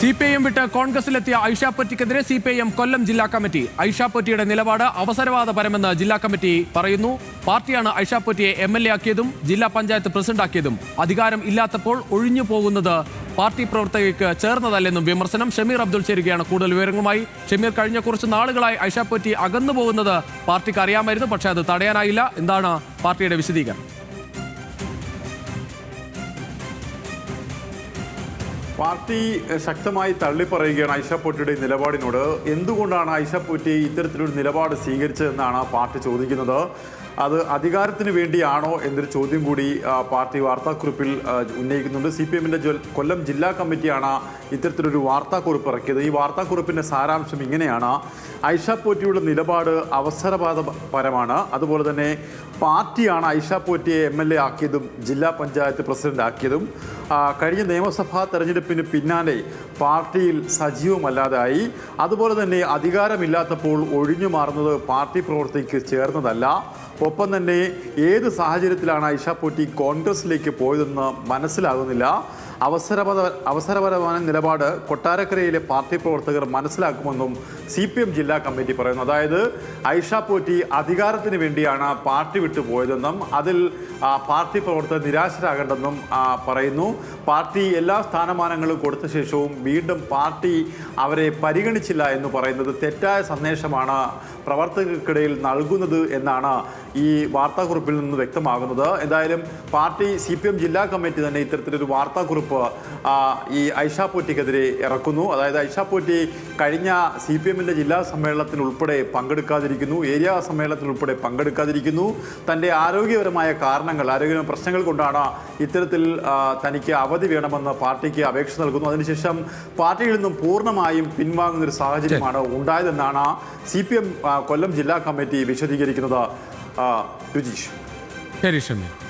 C P I M വിട്ട് കോൺഗ്രസിലെത്തിയ Aisha പൊറ്റിക്കെതിരെ C P I M Kollam ജില്ലാ കമ്മിറ്റി. ഐഷ പൊറ്റിയുടെ നിലപാട് അവസരവാദപരമെന്ന് ജില്ലാ കമ്മിറ്റി പറയുന്നു. പാർട്ടിയാണ് ഐഷ പൊറ്റിയെ എം എൽ എ ആക്കിയതും ജില്ലാ പഞ്ചായത്ത് പ്രസിഡന്റാക്കിയതും അധികാരം ഇല്ലാത്തപ്പോൾ ഒഴിഞ്ഞു പോകുന്നത് പാർട്ടി പ്രവർത്തകർക്ക് ചേർന്നതല്ലെന്നും വിമർശനം ഷമീർ അബ്ദുൾ ചേരുകയാണ് കൂടുതൽ വിവരങ്ങളുമായി. ഷമീർ കഴിഞ്ഞ കുറച്ച് നാളുകളായി ഐഷ പൊറ്റി അകന്നു പോകുന്നത് പാർട്ടിക്ക് അറിയാമായിരുന്നു പക്ഷേ അത് തടയാനായില്ല. എന്താണ് പാർട്ടിയുടെ വിശദീകരണം? പാർട്ടി ശക്തമായി തള്ളിപ്പറയുകയാണ് ഐഷ പോറ്റിയുടെ ഈ നിലപാടിനോട്. എന്തുകൊണ്ടാണ് ഐഷ പോറ്റി ഇത്തരത്തിലൊരു നിലപാട് സ്വീകരിച്ചതെന്നാണ് പാർട്ടി ചോദിക്കുന്നത്. അത് അധികാരത്തിന് വേണ്ടിയാണോ എന്നൊരു ചോദ്യം കൂടി പാർട്ടി വാർത്താക്കുറിപ്പിൽ ഉന്നയിക്കുന്നുണ്ട്. സി പി എമ്മിന്റെ കൊല്ലം ജില്ലാ കമ്മിറ്റിയാണ് ഇത്തരത്തിലൊരു വാർത്താക്കുറിപ്പ് ഇറക്കിയത്. ഈ വാർത്താക്കുറിപ്പിന്റെ സാരാംശം ഇങ്ങനെയാണ്. ഐഷ പോറ്റിയുടെ നിലപാട് അവസരവാദപരമാണ്. അതുപോലെ തന്നെ പാർട്ടിയാണ് ഐഷ പോറ്റിയെ എം എൽ എ ആക്കിയതും ജില്ലാ പഞ്ചായത്ത് പ്രസിഡന്റ് ആക്കിയതും. കഴിഞ്ഞ നിയമസഭാ തെരഞ്ഞെടുപ്പിന് പിന്നാലെ പാർട്ടിയിൽ സജീവമല്ലാതായി. അതുപോലെ തന്നെ അധികാരമില്ലാത്തപ്പോൾ ഒഴിഞ്ഞു മാറുന്നത് പാർട്ടി പ്രവർത്തിക്ക് ചേർന്നതല്ല. ഒപ്പം തന്നെ ഏത് സാഹചര്യത്തിലാണ് ഐഷ പോറ്റി കോൺഗ്രസിലേക്ക് പോയതെന്ന് മനസ്സിലാകുന്നില്ല. അവസരപര അവസരപരമായ നിലപാട് കൊട്ടാരക്കരയിലെ പാർട്ടി പ്രവർത്തകർ മനസ്സിലാക്കുമെന്നും സി പി എം ജില്ലാ കമ്മിറ്റി പറയുന്നു. അതായത് ഐഷ പോറ്റി അധികാരത്തിന് വേണ്ടിയാണ് പാർട്ടി വിട്ടു പോയതെന്നും അതിൽ പാർട്ടി പ്രവർത്തകർ നിരാശരാകേണ്ടെന്നും പറയുന്നു. പാർട്ടി എല്ലാ സ്ഥാനമാനങ്ങളും കൊടുത്ത ശേഷവും വീണ്ടും പാർട്ടി അവരെ പരിഗണിച്ചില്ല എന്ന് പറയുന്നത് തെറ്റായ സന്ദേശമാണ് പ്രവർത്തകർക്കിടയിൽ നൽകുന്നത് എന്നാണ് ഈ വാർത്താക്കുറിപ്പിൽ നിന്ന് വ്യക്തമാകുന്നത്. എന്തായാലും പാർട്ടി സി ജില്ലാ കമ്മിറ്റി തന്നെ ഇത്തരത്തിലൊരു വാർത്താക്കുറിപ്പ് ആ, ഈ ഐഷാ പോറ്റിക്കെതിരെ ഇറക്കുന്നു. അതായത് ഐഷാ പോറ്റി കഴിഞ്ഞ സി പി എമ്മിന്റെ ജില്ലാ സമ്മേളനത്തിൽ ഉൾപ്പെടെ പങ്കെടുക്കാതിരിക്കുന്നു. ഏരിയ സമ്മേളനത്തിൽ ഉൾപ്പെടെ പങ്കെടുക്കാതിരിക്കുന്നു. തന്റെ ആരോഗ്യപരമായ കാരണങ്ങൾ ആരോഗ്യ പ്രശ്നങ്ങൾ കൊണ്ടാണ് ഇത്തരത്തിൽ തനിക്ക് അവധി വേണമെന്ന് പാർട്ടിക്ക് അപേക്ഷ നൽകുന്നു. അതിനുശേഷം പാർട്ടിയിൽ നിന്നും പൂർണമായും പിൻവാങ്ങുന്ന ഒരു സാഹചര്യമാണ് ഉണ്ടായതെന്നാണ് സി പി എം കൊല്ലം ജില്ലാ കമ്മിറ്റി വിശദീകരിക്കുന്നത്. രുചീഷ്. ശരി ഷമീർ.